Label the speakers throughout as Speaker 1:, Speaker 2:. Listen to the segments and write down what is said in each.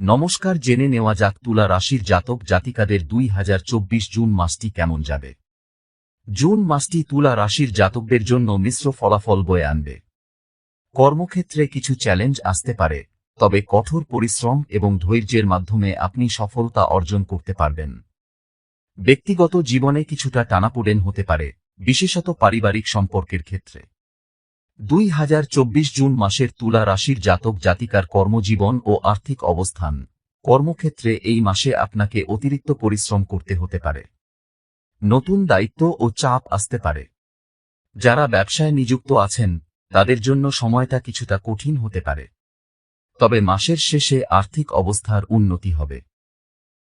Speaker 1: নমস্কার জেনে নেওয়া যাক তুলা রাশির জাতক জাতিকাদের দুই হাজার চব্বিশ জুন মাসটি কেমন যাবে। জুন মাসটি তুলা রাশির জাতকদের জন্য মিশ্র ফলাফল বয়ে আনবে। কর্মক্ষেত্রে কিছু চ্যালেঞ্জ আসতে পারে, তবে কঠোর পরিশ্রম এবং ধৈর্যের মাধ্যমে আপনি সফলতা অর্জন করতে পারবেন। ব্যক্তিগত জীবনে কিছুটা টানাপোড়েন হতে পারে, বিশেষত পারিবারিক সম্পর্কের ক্ষেত্রে। দুই হাজার চব্বিশ জুন মাসের তুলা রাশির জাতক জাতিকার কর্মজীবন ও আর্থিক অবস্থান। কর্মক্ষেত্রে এই মাসে আপনাকে অতিরিক্ত পরিশ্রম করতে হতে পারে। নতুন দায়িত্ব ও চাপ আসতে পারে। যারা ব্যবসায় নিযুক্ত আছেন, তাদের জন্য সময়টা কিছুটা কঠিন হতে পারে। তবে মাসের শেষে আর্থিক অবস্থার উন্নতি হবে।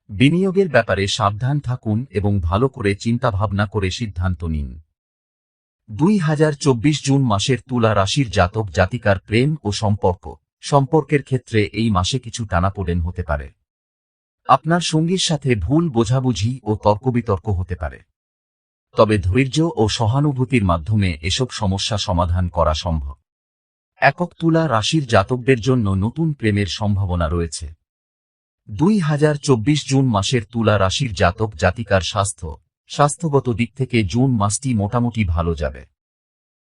Speaker 1: বিনিয়োগের ব্যাপারে সাবধান থাকুন এবং ভালো করে চিন্তাভাবনা করে সিদ্ধান্ত নিন। দুই হাজার চব্বিশ জুন মাসের তুলা রাশির জাতক, জাতিকার প্রেম ও সম্পর্ক। সম্পর্কের ক্ষেত্রে এই মাসে কিছু টানাপোড়েন হতে পারে। আপনার সঙ্গীর সাথে ভুল বোঝাবুঝি ও তর্কবিতর্ক হতে পারে। তবে ধৈর্য ও সহানুভূতির মাধ্যমে এসব সমস্যা সমাধান করা সম্ভব। একক তুলা রাশির জাতকদের জন্য নতুন প্রেমের সম্ভাবনা রয়েছে। দুই হাজার চব্বিশ জুন মাসের তুলা রাশির জাতক, জাতিকার স্বাস্থ্য স্বাস্থ্যগত দিক থেকে জুন মাসটি মোটামুটি ভালো যাবে।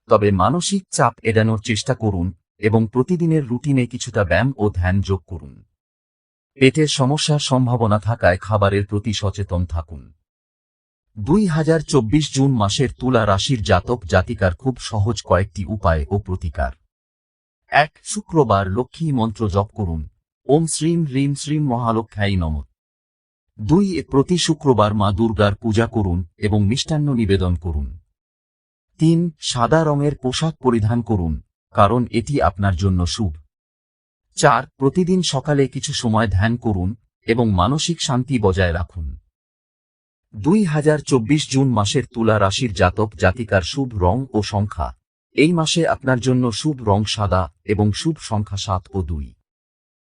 Speaker 1: তবে মানসিক চাপ এড়ানোর চেষ্টা করুন এবং প্রতিদিনের রুটিনে কিছুটা ব্যায়াম ও ধ্যান যোগ করুন। পেটের সমস্যার সম্ভাবনা থাকায় খাবারের প্রতি সচেতন থাকুন। দুই হাজার চব্বিশ জুন মাসের তুলা রাশির জাতক জাতিকার খুব সহজ কয়েকটি উপায় ও প্রতিকার। এক, শুক্রবার লক্ষ্মী মন্ত্র জপ করুন। ওম শ্রীম, হ্রিম শ্রীম মহালক্ষাই নম। দুই এ প্রতি শুক্রবার মা দুর্গার পূজা করুন এবং মিষ্টান্ন নিবেদন করুন। তিন, সাদা রঙের পোশাক পরিধান করুন, কারণ এটি আপনার জন্য শুভ। চার, প্রতিদিন সকালে কিছু সময় ধ্যান করুন এবং মানসিক শান্তি বজায় রাখুন। দুই হাজার চব্বিশ জুন মাসের তুলা রাশির জাতক জাতিকার শুভ রং ও সংখ্যা। এই মাসে আপনার জন্য শুভ রং সাদা এবং শুভ সংখ্যা সাত ও দুই।